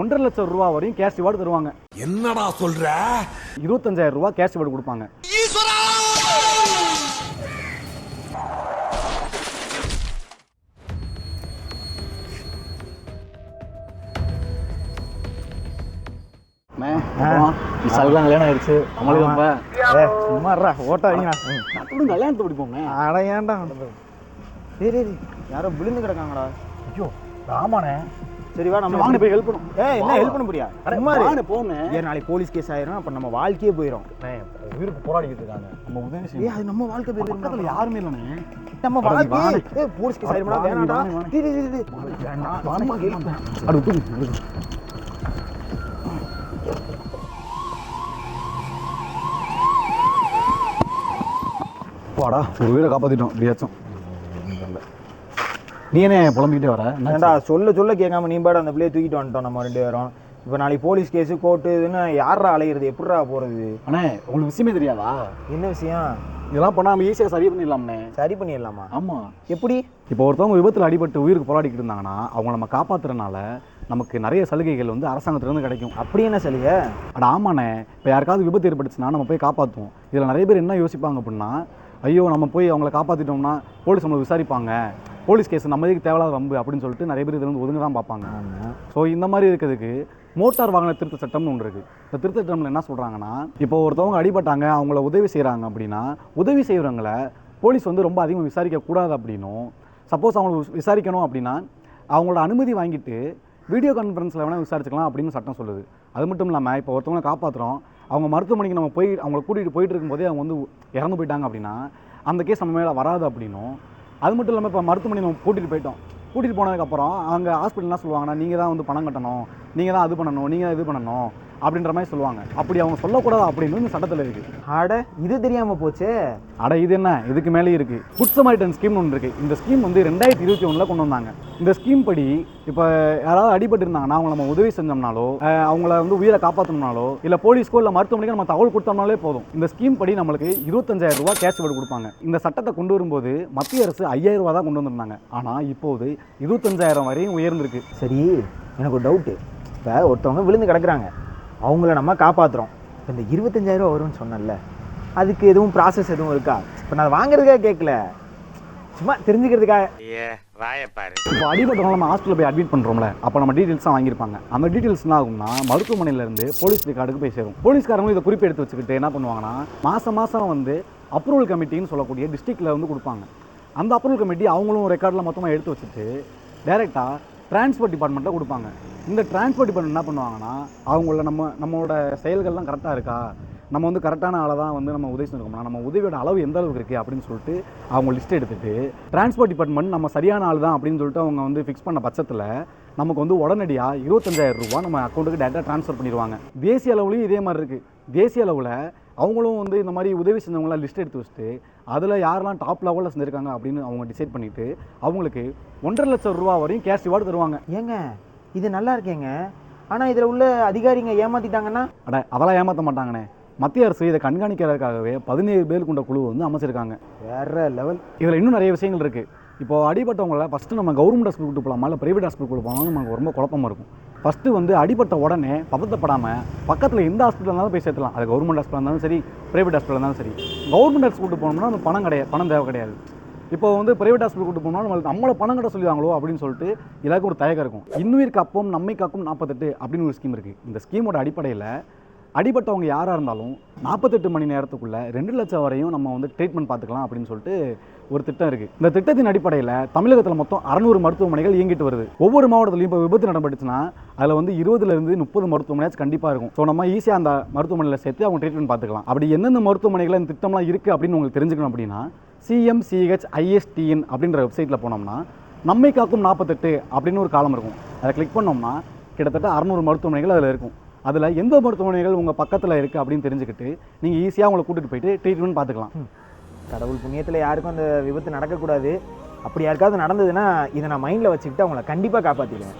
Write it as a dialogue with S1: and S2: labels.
S1: ஒன்றரை லட்சம் ரூபா வரையும் கேஷ் ரிவார்டு தருவாங்க.
S2: என்னடா சொல்ற?
S1: இருபத்தஞ்சாயிரம் ரூபா கேஷ் ரிவார்டு கொடுப்பாங்க. விசாலுக்குலாம் கல்யாணம் ஆயிடுச்சு நம்மளுக்கு. ரொம்ப.
S3: ஏ சும்மாறா ஓட்டாதீங்கண்ணா
S1: நட்டுடன் கல்யாணத்தை பிடிப்போங்க
S3: அட ஏன்டா? சரி சரி. யாரோ விழுந்து கிடக்காங்கடா.
S1: ஐயோ ஆமாண்ணே
S3: சரி வா நம்ம
S1: வாங்க. போய் ஹெல்ப் பண்ணும்
S3: ஏ என்ன ஹெல்ப் பண்ண முடியா? சும்மா இரு.
S1: போனேன்
S3: ஏன் நாளைக்கு போலீஸ் கேஸ் ஆயிரும் அப்ப நம்ம வாழ்க்கையே போயிடும்
S1: உயிருக்கு போராடிக்கிட்டு இருக்காங்க. நம்ம உதவி
S3: ஏ
S1: செய்யணும்
S3: அது நம்ம வாழ்க்கை
S1: பக்கத்துல
S3: போயிடும்
S1: யாருமே இல்லைண்ணே.
S3: நம்ம
S1: அட
S3: வாழ்க்கை. ஏ போலீஸ் கேஸ் ஆயிருமா
S1: வாணே,
S3: வேணாடா
S1: வாணே, வாணே.
S3: டேய், டேய், டேய், டேய்.
S1: வாணே. அது தூக்கு, தூக்கு. வாடா ஒரு உயிரை காப்பாத்திட்டோம் இப்படியாச்சும். நீ என்ன புலம்பிக்கிட்டே வர?
S3: ஏன்டா சொல்ல சொல்ல கேட்காம நீ பாடு அந்த பிள்ளைய தூக்கிட்டு வந்துட்டோம் நம்ம ரெண்டு பேரும். இப்போ நாளைக்கு போலீஸ் கேஸ் கோர்ட்டு இதுன்னு யாரா அலையிறது? எப்படிடா போறது?
S1: அண்ணே உங்களுக்கு விஷயமே தெரியாதா?
S3: என்ன விஷயம்?
S1: இதெல்லாம் பண்ணா நம்ம ஈஸியாக சரி பண்ணிடலாம்ண்ணே.
S3: சரி பண்ணிடலாமா?
S1: ஆமா.
S3: எப்படி?
S1: இப்போ ஒருத்தவங்க விபத்தில் அடிபட்டு உயிருக்கு போராடிக்கிட்டு இருந்தாங்கன்னா அவங்க நம்ம காப்பாத்துறதுனால நமக்கு நிறைய சலுகைகள் வந்து அரசாங்கத்திலேருந்து கிடைக்கும்.
S3: அப்படி என்ன சலுகை?
S1: அட ஆமாண்ணே. இப்போ யாருக்காவது விபத்து ஏற்பட்டுச்சுன்னா நம்ம போய் காப்பாற்றுவோம் இதில் நிறைய பேர் என்ன யோசிப்பாங்க அப்படின்னா ஐயோ நம்ம போய் அவங்கள காப்பாற்றிட்டோம்னா போலீஸ் நம்மளை விசாரிப்பாங்க. போலீஸ் கேஸ் நம்ம எதுக்கு தேவையில்லாத வம்பு அப்படின்னு சொல்லிட்டு நிறைய பேர் இதில் வந்து ஒதுங்க தான் பார்ப்பாங்க. ஸோ இந்த மாதிரி இருக்கிறதுக்கு மோட்டார் வாகன திருத்த சட்டம்னு ஒன்று இருக்குது இந்த திருத்த சட்டம்ல என்ன சொல்கிறாங்கன்னா இப்போ ஒருத்தவங்க அடிபட்டாங்க அவங்கள உதவி செய்கிறாங்க அப்படின்னா உதவி செய்கிறவங்கள போலீஸ் வந்து ரொம்ப அதிகமாக விசாரிக்கக்கூடாது அப்படின்னும். சப்போஸ் அவங்கள விஸ்- விசாரிக்கணும் அப்படின்னா அவங்களோட அனுமதி வாங்கிட்டு வீடியோ கான்ஃபரன்ஸில் வேணால் விசாரிச்சுக்கலாம் அப்படின்னு சட்டம் சொல்லுது. அது மட்டும் இல்லாமல் இப்போ ஒருத்தவங்களை காப்பாற்றுறோம் அவங்க மருத்துவமனைக்கு நம்ம போய் அவங்கள கூட்டிகிட்டு போயிட்டு இருக்கும்போதே அவங்க வந்து இறந்து போயிட்டாங்க அப்படின்னா அந்த கேஸ் நம்ம மேலே வராது அப்படின்னும். அது மட்டும் இல்லாமல் இப்போ மருத்துவமனை நம்ம கூட்டிகிட்டு போயிட்டோம். கூட்டிகிட்டு போனதுக்கப்புறம் அங்கே ஹாஸ்பிட்டல் என்ன சொல்லுவாங்கன்னா நீங்கள் தான் வந்து பணம் கட்டணும். நீங்கள் தான் அது பண்ணணும். நீங்கள் தான் இது பண்ணணும். அப்படின்ற மாதிரி சொல்லுவாங்க. அப்படி அவங்க சொல்லக்கூடாது அப்படின்னு இந்த சட்டத்தில் இருக்குது
S3: அட இது தெரியாம போச்சே.
S1: அட இது என்ன? இதுக்கு மேலே இருக்கு. குட் சமாரிட்டன் ஸ்கீம் ஒன்று இருக்கு. இந்த ஸ்கீம் வந்து ரெண்டாயிரத்தி இருபத்தி ஒன்றில் கொண்டு வந்தாங்க. இந்த ஸ்கீம் படி இப்போ யாராவது அடிபட்டு இருந்தாங்கன்னா அவங்க நம்ம உதவி செஞ்சோம்னாலோ அவங்கள வந்து உயிரை காப்பாற்றணும்னாலோ இல்லை போலீஸ்க்கோ இல்லை மருத்துவமனைக்கோ நம்ம தகவல் கொடுத்தோம்னாலே போதும். இந்த ஸ்கீம் படி நம்மளுக்கு இருபத்தஞ்சாயிரம் ரூபாய் கேஷ் ரிவார்டு கொடுப்பாங்க. இந்த சட்டத்தை கொண்டு வரும்போது மத்திய அரசு ஐயாயிரம் ரூபாய் தான் கொண்டு வந்திருந்தாங்க. ஆனால் இப்போது இருபத்தஞ்சாயிரம் வரையும் உயர்ந்திருக்கு.
S3: சரி எனக்கு ஒரு டவுட்டு இப்போ ஒருத்தவங்க விழுந்து கிடக்குறாங்க. அவங்கள நம்ம காப்பாற்றுறோம் இப்போ இந்த இருபத்தஞ்சாயிரம் ரூபா வரும்னு சொன்னேன்ல அதுக்கு எதுவும் ப்ராசஸ் எதுவும் இருக்கா? இப்போ நான் வாங்குறதுக்காக கேட்கல சும்மா தெரிஞ்சுக்கிறதுக்காக.
S1: இப்போ அடிபட்டவங்க நம்ம ஹாஸ்பிட்டல் போய் அட்மிட் பண்ணுறோம்ல அப்போ நம்ம டீட்டெயில்ஸ் தான் வாங்கியிருப்பாங்க. அந்த டீட்டெயில்ஸ் என்ன ஆகும்னா மருத்துவமனையிலேருந்து போலீஸ் ரெக்கார்டுக்கு போய் சேரும். போலீஸ்காரங்க இதை குறிப்பு எடுத்து வச்சுக்கிட்டு என்ன பண்ணுவாங்கன்னா மாதம் மாதம் வந்து அப்ரூவல் கமிட்டின்னு சொல்லக்கூடிய டிஸ்ட்ரிக்டில் வந்து கொடுப்பாங்க. அந்த அப்ரூவல் கமிட்டி அவங்களும் ரெக்கார்டில் மொத்தமாக எடுத்து வச்சுட்டு டைரெக்டாக டிரான்ஸ்போர்ட் டிபார்ட்மெண்ட்டில் கொடுப்பாங்க. இந்த டிரான்ஸ்போர்ட் டிபார்ட்மெண்ட் என்ன பண்ணுவாங்கன்னா அவங்கள நம்ம நம்மளோட செயல்கள்லாம் கரெக்டாக இருக்கா? நம்ம வந்து கரெக்டான ஆளை தான் வந்து நம்ம உதவி செஞ்சுருக்கோம்னா நம்ம உதவியோட அளவு எந்த அளவுக்கு இருக்குது அப்படின்னு சொல்லிட்டு அவங்க லிஸ்ட் எடுத்துட்டு டிரான்ஸ்போர்ட் டிபார்ட்மெண்ட் நம்ம சரியான ஆள் தான் அப்படின்னு சொல்லிட்டு அவங்க வந்து ஃபிக்ஸ் பண்ண பட்சத்தில் நமக்கு வந்து உடனடியாக இருபத்தஞ்சாயிரம் ரூபாய் நம்ம அக்கௌண்ட்டுக்கு டேரெக்டாக ட்ரான்ஸ்ஃபர் பண்ணிடுவாங்க. தேசிய அளவுலேயும் இதே மாதிரி இருக்குது தேசிய அளவில் அவங்களும் வந்து இந்த மாதிரி உதவி செஞ்சவங்களாம் லிஸ்ட் எடுத்து வச்சுட்டு அதில் யாரெல்லாம் டாப் லெவலில் செஞ்சுருக்காங்க அப்படின்னு அவங்க டிசைட் பண்ணிவிட்டு அவங்களுக்கு ஒன்றரை லட்சம் ரூபா வரையும் கேஷ் ரிவார்டு தருவாங்க.
S3: ஏங்க இது நல்லா இருக்கேங்க. ஆனால் இதில் உள்ள அதிகாரிங்க ஏமாத்திட்டாங்கன்னா?
S1: அட அதெல்லாம் ஏமாற்ற மாட்டாங்கண்ணே. மத்திய அரசு இதை கண்காணிக்கிறதுக்காகவே பதினேழு பேர் கொண்ட குழு வந்து அமைச்சிருக்காங்க.
S3: வேற லெவல்
S1: இதில் இன்னும் நிறைய விஷயங்கள் இருக்குது இப்போ அடிபட்டவங்கள ஃபஸ்ட்டு நம்ம கவர்மெண்ட் ஹாஸ்பிட்டல் கூட்டு போகலாமா இல்லை ப்ரைவேட் ஹாஸ்பிட்டல் கூட்டு போகலாம்னு நமக்கு ரொம்ப குழப்பமா இருக்கும். ஃபஸ்ட்டு வந்து அடிபட்ட உடனே பதத்தப்படாமல் பக்கத்தில் எந்த ஹாஸ்பிட்டல் இருந்தாலும் போய் சேர்த்துலாம் அது கவர்மெண்ட் ஹாஸ்பிட்டல் இருந்தாலும் சரி ப்ரைவேட் ஹாஸ்பிட்டல் இருந்தாலும் சரி. கவர்மெண்ட் ஹாஸ்பிட்டல் கூட்டு போனோம்னா நம்ம பணம் கிடையாது பணம் தேவை கிடையாது. இப்போ வந்து பிரைவேட் ஹாஸ்பிட்டல் கூட்டு போனோம்னா நம்மளுக்கு நம்மளை பணம் கட்ட சொல்லுவாங்களோ அப்படின்னு சொல்லிட்டு எல்லாருக்கும் ஒரு தயக்கம் இருக்கும். இன்னுயிர் காப்போம் நம்மை காக்கும் நாற்பத்தெட்டு அப்படின்னு ஒரு ஸ்கீம் இருக்குது இந்த ஸ்கீமோட அடிப்படையில் அடிபட்டவங்க யாராக இருந்தாலும் நாற்பத்தெட்டு மணி நேரத்துக்குள்ளே ரெண்டு லட்சம் வரையும் நம்ம வந்து ட்ரீட்மெண்ட் பார்த்துக்கலாம் அப்படின்னு சொல்லிட்டு ஒரு திட்டம் இருக்குது இந்த திட்டத்தின் அடிப்படையில் தமிழகத்தில் மொத்தம் அறநூறு மருத்துவமனைகள் இயங்கிட்டு வருது. ஒவ்வொரு மாவட்டத்திலையும் இப்போ விபத்து நடந்துச்சுன்னா அதில் வந்து இருபதுலேருந்து முப்பது மருத்துவமனையாச்சும் கண்டிப்பாக இருக்கும். ஸோ நம்ம ஈஸியாக அந்த மருத்துவமனையில் சேர்த்து அவங்க ட்ரீட்மெண்ட் பார்த்துக்கலாம். அப்படி எந்தெந்த மருத்துவமனைகள் இந்த திட்டம்லாம் இருக்குது அப்படின்னு உங்களுக்கு தெரிஞ்சுக்கணும் அப்படின்னா சிஎம்சிஹெச் ஐஎஸ்டிஎன் அப்படின்ற வெப்சைட்டில் போனோம்னா நம்மை காக்கும் நாற்பத்தெட்டு அப்படின்னு ஒரு காலம் இருக்கும். அதை கிளிக் பண்ணோம்னா கிட்டத்தட்ட அறநூறு மருத்துவமனைகள் அதில் இருக்கும். அதில் எந்த மருத்துவமனைகள் உங்கள் பக்கத்தில் இருக்குது அப்படின்னு தெரிஞ்சுக்கிட்டு நீங்கள் ஈஸியாக உங்களை கூட்டிகிட்டு போயிட்டு ட்ரீட்மெண்ட் பார்த்துக்கலாம்.
S3: கடவுள் புண்ணியத்தில் யாருக்கும் அந்த விபத்து நடக்கக்கூடாது. அப்படி யாருக்காவது நடந்ததுன்னா இதை நான் மைண்டில் வச்சுக்கிட்டு அவங்கள கண்டிப்பாக காப்பாற்றிடுவேன்